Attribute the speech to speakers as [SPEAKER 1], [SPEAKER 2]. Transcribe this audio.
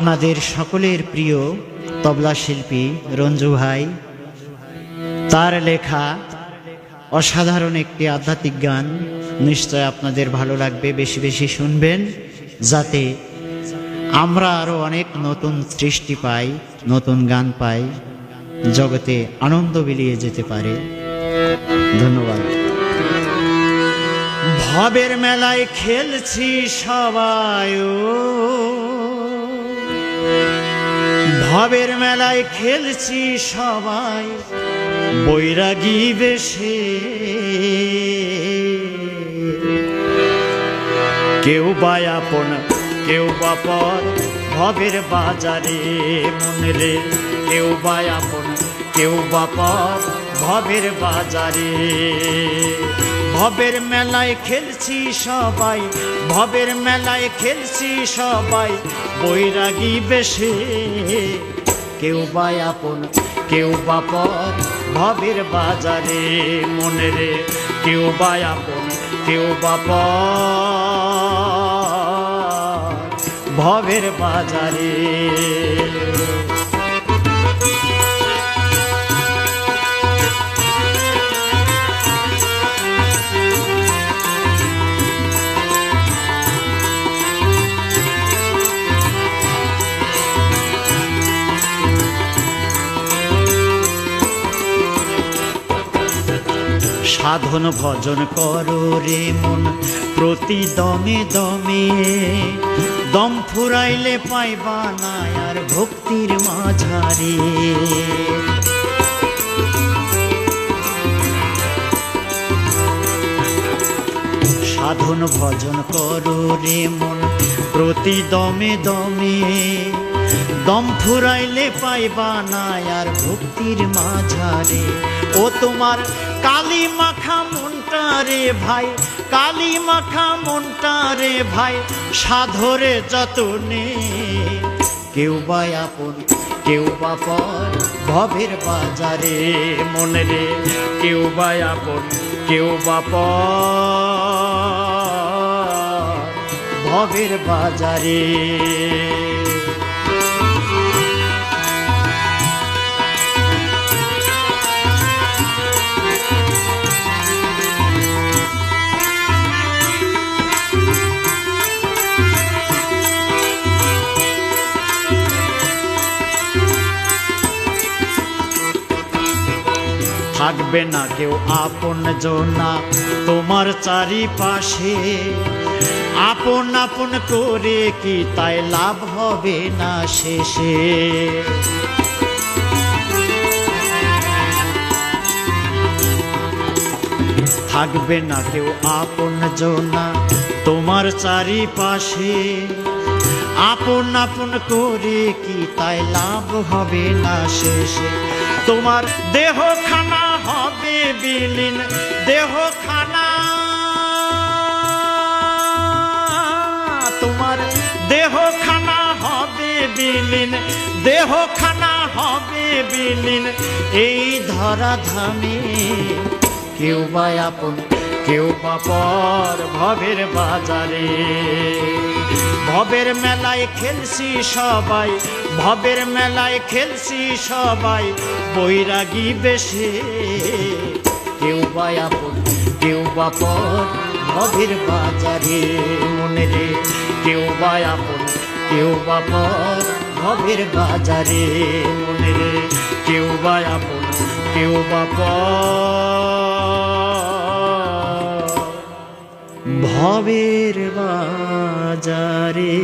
[SPEAKER 1] আপনাদের সকলের প্রিয় তবলা শিল্পী রঞ্জু ভাই, তার লেখা অসাধারণ একটি আধ্যাত্মিক গান নিশ্চয় আপনাদের ভালো লাগবে, বেশি বেশি শুনবেন, যাতে আমরা আরও অনেক নতুন সৃষ্টি পাই, নতুন গান পাই, জগতে আনন্দ বিলিয়ে যেতে পারে ধন্যবাদ ভবের মেলায় খেলছি সবাই। ভবের মেলায় খেলছি সবাই, বৈরাগী বেশে। কেউ বা আপন, কেউ বা পর ভবের বাজারে মনে রে। কেউ বা আপন, কেউ বা পর ভবের বাজারে। ভবের মেলায় খেলছি সবাই, ভবের মেলায় খেলছি সবাই। বৈরাগী বেশে, কেউ বা আপন, কেউ বা পর ভবের বাজারে মনে রে। কেউ বা আপন, কেউ বা পর ভবের বাজারে। সাধন ভজন করো রে মন। প্রতি দমে দমে দম ফুরাইলে পাইবা না আর ভক্তির মাঝারে। সাধন ভজন করো রে মন। প্রতি দমে দমে দম ফুরাইলে পাইবা না আর ভক্তির মাঝারে। ও তোমার কালী মাখা মনটা রে ভাই, কালী মাখা মনটা রে ভাই, সাধরে যতনে। কেউ বা আপন, কেউ বা পর, ভবের বাজারে মনে রে। কেউ বা আপন, কেউ বা পর, ভবের বাজারে। থাকবে না কেউ, আপন জনা তোমার চারিপাশে আপন আপন করে কি তাই লাভ হবে না শেষে? থাকবে না কেউ, আপন জনা তোমার চারিপাশে আপন আপন করে কি তাই লাভ হবে না শেষে? তোমার দেহ বিলীন দেহ খানা তোমার দেহ খানা হবে বিলীন দেহ খানা হবে বিলীন। এই ধরা ধামে কেউ বা আপন, কেউ বা পর ভবের বাজারে। ভবের মেলায় খেলছি সবাই, ভবের মেলায় খেলছি সবাই, বৈরাগী বেশে। বা আপন কেউ বা পর ভবের বাজারে মনে রে। কেউ বা আপন কেউ বা পর ভবের বাজারে মনে রে। কেউ বা আপন কেউ বা ভবের বাজারে